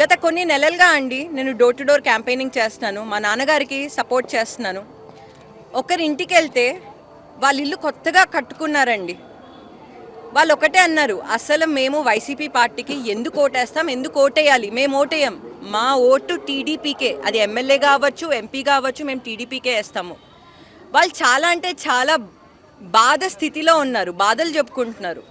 గత కొన్ని నెలలుగా అండి నేను డోర్ టు డోర్ క్యాంపెయినింగ్ చేస్తున్నాను. మా నాన్నగారికి సపోర్ట్ చేస్తున్నాను. ఒకరి ఇంటికి వెళ్తే వాళ్ళ ఇల్లు కొత్తగా కట్టుకున్నారండి. వాళ్ళు ఒకటే అన్నారు అసలు మేము వైసీపీ పార్టీకి ఎందుకు ఓటేస్తాం? ఎందుకు ఓటేయాలి? మేము ఓటేయం. మా ఓటు టీడీపీకే అది ఎమ్మెల్యే కావచ్చు ఎంపీ కావచ్చు మేము టీడీపీకే వేస్తాము. వాళ్ళు చాలా అంటే చాలా బాధ స్థితిలో ఉన్నారు బాధలు చెప్పుకుంటున్నారు.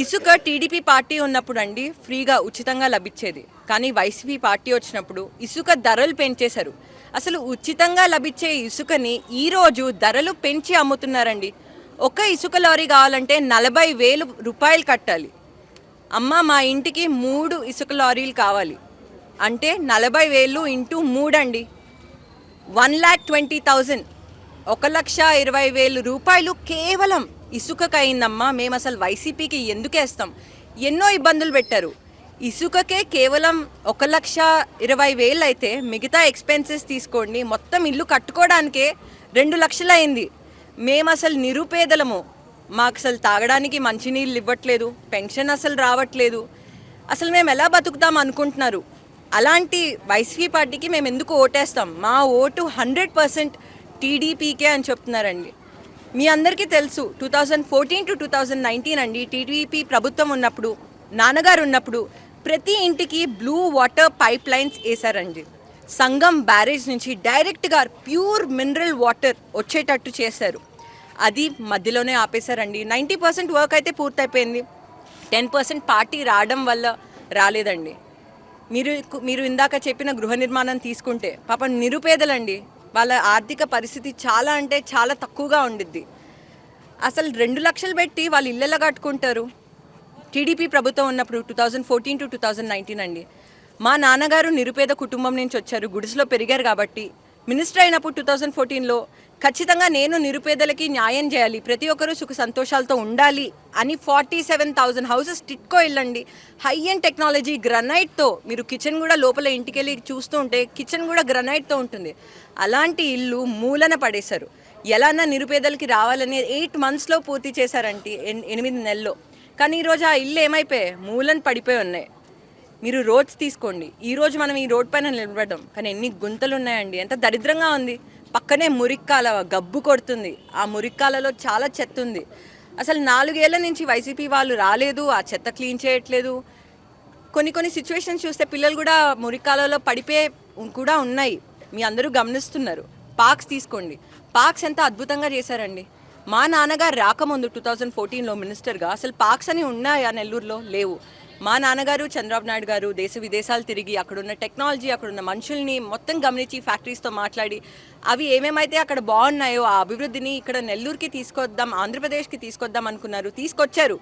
ఇసుక టీడీపీ పార్టీ ఉన్నప్పుడు అండి ఫ్రీగా ఉచితంగా లభించేది కానీ వైసీపీ పార్టీ వచ్చినప్పుడు ఇసుక ధరలు పెంచేశారు. అసలు ఉచితంగా లభించే ఇసుకని ఈరోజు ధరలు పెంచి అమ్ముతున్నారండి. ఒక ఇసుక లారీ కావాలంటే నలభై వేలు రూపాయలు కట్టాలి. అమ్మ మా ఇంటికి మూడు ఇసుక లారీలు కావాలి. అంటే నలభై వేలు ఇంటూ మూడండి వన్ ల్యాక్ ట్వంటీ థౌజండ్. ఒక లక్ష ఇరవై వేలు రూపాయలు కేవలం ఇసుకకైందమ్మా అయిందమ్మా మేము అసలు వైసీపీకి ఎందుకేస్తాం? ఎన్నో ఇబ్బందులు పెట్టారు. ఇసుకకే కేవలం ఒక లక్ష ఇరవై వేలు అయితే మిగతా ఎక్స్పెన్సెస్ తీసుకోండి మొత్తం ఇల్లు కట్టుకోవడానికే రెండు లక్షలు అయింది మేము అసలు నిరుపేదలము. మాకు అసలు తాగడానికి మంచినీళ్ళు ఇవ్వట్లేదు పెన్షన్ అసలు రావట్లేదు. అసలు మేము ఎలా బతుకుతాం అనుకుంటున్నారు? అలాంటి వైసీపీ పార్టీకి మేము ఎందుకు ఓటేస్తాం? మా ఓటు హండ్రెడ్ పర్సెంట్ టీడీపీకే అని చెప్తున్నారండి. మీ అందరికీ తెలుసు two thousand fourteen to two thousand nineteen అండి టీడీపీ ప్రభుత్వం ఉన్నప్పుడు నాన్నగారు ఉన్నప్పుడు ప్రతి ఇంటికి బ్లూ వాటర్ పైప్ లైన్స్ వేశారండి. సంగం బ్యారేజ్ నుంచి డైరెక్ట్గా ప్యూర్ మినరల్ వాటర్ వచ్చేటట్టు చేశారు. అది మధ్యలోనే ఆపేశారండి. నైంటీ పర్సెంట్ వర్క్ అయితే పూర్తయిపోయింది. టెన్ పర్సెంట్ పార్టీ రావడం వల్ల రాలేదండి. మీరు మీరు ఇందాక చెప్పిన గృహ నిర్మాణం తీసుకుంటే పాపం నిరుపేదలండి. వాళ్ళ ఆర్థిక పరిస్థితి చాలా అంటే చాలా తక్కువగా ఉండిద్ది. అసలు రెండు లక్షలు పెట్టి వాళ్ళు ఇళ్ళలో కట్టుకుంటారు? టీడీపీ ప్రభుత్వం ఉన్నప్పుడు two thousand fourteen to two thousand nineteen అండి. మా నాన్నగారు నిరుపేద కుటుంబం నుంచి వచ్చారు గుడిసెలో పెరిగారు కాబట్టి మినిస్టర్ అయినప్పుడు టూ థౌజండ్ ఫోర్టీన్లో ఖచ్చితంగా నేను నిరుపేదలకి న్యాయం చేయాలి ప్రతి ఒక్కరూ సుఖ సంతోషాలతో ఉండాలి అని forty seven thousand houses TIDCO వెళ్ళండి హై అండ్ టెక్నాలజీ గ్రనైట్తో మీరు కిచెన్ కూడా లోపల ఇంటికి వెళ్ళి చూస్తూ ఉంటే కిచెన్ కూడా గ్రనైట్తో ఉంటుంది. అలాంటి ఇల్లు మూలన పడేశారు. ఎలానా నిరుపేదలకి రావాలని ఎయిట్ మంత్స్లో పూర్తి చేశారంటే ఎన్- ఎనిమిది నెలల్లో. కానీ ఈరోజు ఆ ఇల్లు ఏమైపోయాయి? మూలన పడిపోయి ఉన్నాయి. మీరు రోడ్స్ తీసుకోండి. ఈ రోజు మనం ఈ రోడ్ పైన నిలబడడం. కానీ ఎన్ని గుంతలు ఉన్నాయండి. ఎంత దరిద్రంగా ఉంది. పక్కనే మురిక్కాల గబ్బు కొడుతుంది. ఆ మురిక్కాలలో చాలా చెత్త ఉంది. అసలు నాలుగేళ్ళ నుంచి వైసీపీ వాళ్ళు రాలేదు. ఆ చెత్త క్లీన్ చేయట్లేదు. కొన్ని కొన్ని సిచ్యువేషన్స్ చూస్తే పిల్లలు కూడా మురికాలలో పడిపోయే కూడా ఉన్నాయి. మీ అందరూ గమనిస్తున్నారు. పార్క్స్ తీసుకోండి. పార్క్స్ ఎంత అద్భుతంగా చేశారండి. మా నాన్నగారు రాకముందు టూ థౌజండ్ ఫోర్టీన్లో మినిస్టర్గా అసలు పార్క్స్ అని ఉన్నాయా నెల్లూరులో? లేవు. మా నాన్నగారు చంద్రబాబు నాయుడు గారు దేశ విదేశాలు తిరిగి అక్కడున్న టెక్నాలజీ అక్కడున్న మనుషుల్ని మొత్తం గమనించి ఫ్యాక్టరీస్తో మాట్లాడి అవి ఏమేమైతే అక్కడ బాగున్నాయో ఆ అభివృద్ధిని ఇక్కడ నెల్లూరుకి తీసుకొద్దాం ఆంధ్రప్రదేశ్కి తీసుకొద్దాం అనుకున్నారు తీసుకొచ్చారు.